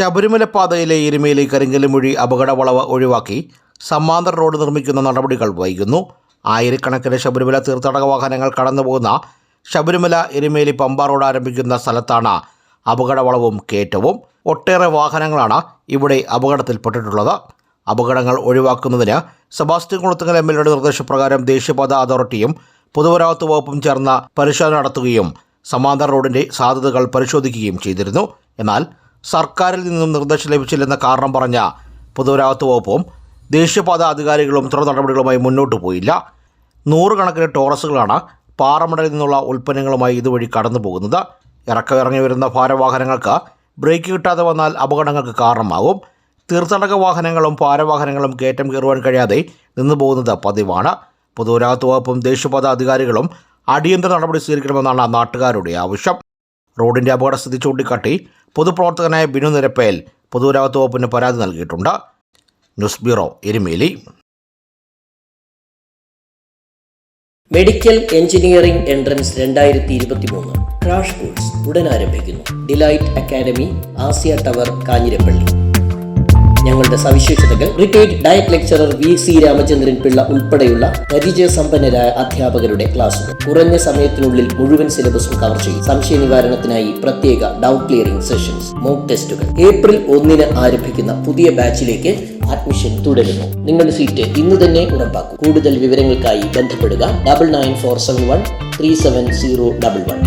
ശബരിമല പാതയിലെ എരുമേലി കരിങ്കല്ലുമൊഴി അപകടവളവ് ഒഴിവാക്കി സമാന്തര റോഡ് നിർമ്മിക്കുന്ന നടപടികൾ വൈകുന്നു. ആയിരക്കണക്കിന് ശബരിമല തീർത്ഥാടക വാഹനങ്ങൾ കടന്നുപോകുന്ന ശബരിമല എരുമേലി പമ്പ റോഡ് ആരംഭിക്കുന്ന സ്ഥലത്താണ് അപകടവളവും കയറ്റവും. ഒട്ടേറെ വാഹനങ്ങളാണ് ഇവിടെ അപകടത്തിൽപ്പെട്ടിട്ടുള്ളത്. അപകടങ്ങൾ ഒഴിവാക്കുന്നതിന് സെബാസ്റ്റ്യൻ കുളത്തുങ്കൽ എം എൽ എയുടെ നിർദ്ദേശപ്രകാരം ദേശീയപാത അതോറിറ്റിയും പൊതുമരാമത്ത് വകുപ്പും ചേർന്ന് പരിശോധന നടത്തുകയും സമാന്തര റോഡിന്റെ സാധ്യതകൾ പരിശോധിക്കുകയും ചെയ്തിരുന്നു. എന്നാൽ സർക്കാരിൽ നിന്നും നിർദ്ദേശം ലഭിച്ചില്ലെന്ന കാരണം പറഞ്ഞ പൊതുമരാമത്ത് വകുപ്പും ദേശീയപാത അധികാരികളും തുടർ നടപടികളുമായി മുന്നോട്ട് പോയില്ല. നൂറുകണക്കിന് ടോറസുകളാണ് പാറമടയിൽ നിന്നുള്ള ഉൽപ്പന്നങ്ങളുമായി ഇതുവഴി കടന്നു പോകുന്നത്. ഇറക്കമിറങ്ങി വരുന്ന ഭാരവാഹനങ്ങൾക്ക് ബ്രേക്ക് കിട്ടാതെ വന്നാൽ അപകടങ്ങൾക്ക് കാരണമാകും തീർത്ഥാടക വാഹനങ്ങളും ഭാരവാഹനങ്ങളും കയറ്റം കയറുവാൻ കഴിയാതെ നിന്നു പോകുന്നത് പതിവാണ്. പൊതുമരാമത്ത് വകുപ്പും ദേശീയപാത അധികാരികളും അടിയന്തര നടപടി സ്വീകരിക്കണമെന്നാണ് നാട്ടുകാരുടെ ആവശ്യം. റോഡിന്റെ അപകടസ്ഥിതി ചൂണ്ടിക്കാട്ടി പൊതുപ്രവർത്തകനായ ബിനു നിരപ്പേൽ പൊതുമരാമത്ത് വകുപ്പിന് പരാതി നൽകിയിട്ടുണ്ട്. News bureau Erumeli. Medical engineering entrance രണ്ടായിരത്തി ഇരുപത്തി മൂന്ന് ക്രാഷ് കോഴ്സ് ഉടൻ ആരംഭിക്കുന്നു. Delight Academy Asia Tower Kanjirappally. ഞങ്ങളുടെ സവിശേഷതകൾ. Retired DIET lecturer V C Ramachandran Pillai ഉൾപ്പെടെയുള്ള പരിചയസമ്പന്നരായ അധ്യാപകരുടെ ക്ലാസുകൾ. കുറഞ്ഞ സമയത്തിനുള്ളിൽ മുഴുവൻ സിലബസും കവർ ചെയ്യും. സംശയ നിവാരണത്തിനായി പ്രത്യേക ഡൗട്ട് ക്ലിയറിംഗ് സെഷൻസ് മോക്ക് ടെസ്റ്റുകൾ. ഏപ്രിൽ ഒന്നിന് ആരംഭിക്കുന്ന പുതിയ ബാച്ചിലേക്ക് അഡ്മിഷൻ തുടരുന്നു. നിങ്ങളുടെ സീറ്റ് ഇന്ന് തന്നെ ഉറപ്പാക്കും. കൂടുതൽ വിവരങ്ങൾക്കായി ബന്ധപ്പെടുക. Double nine four seven one three seven zero double one.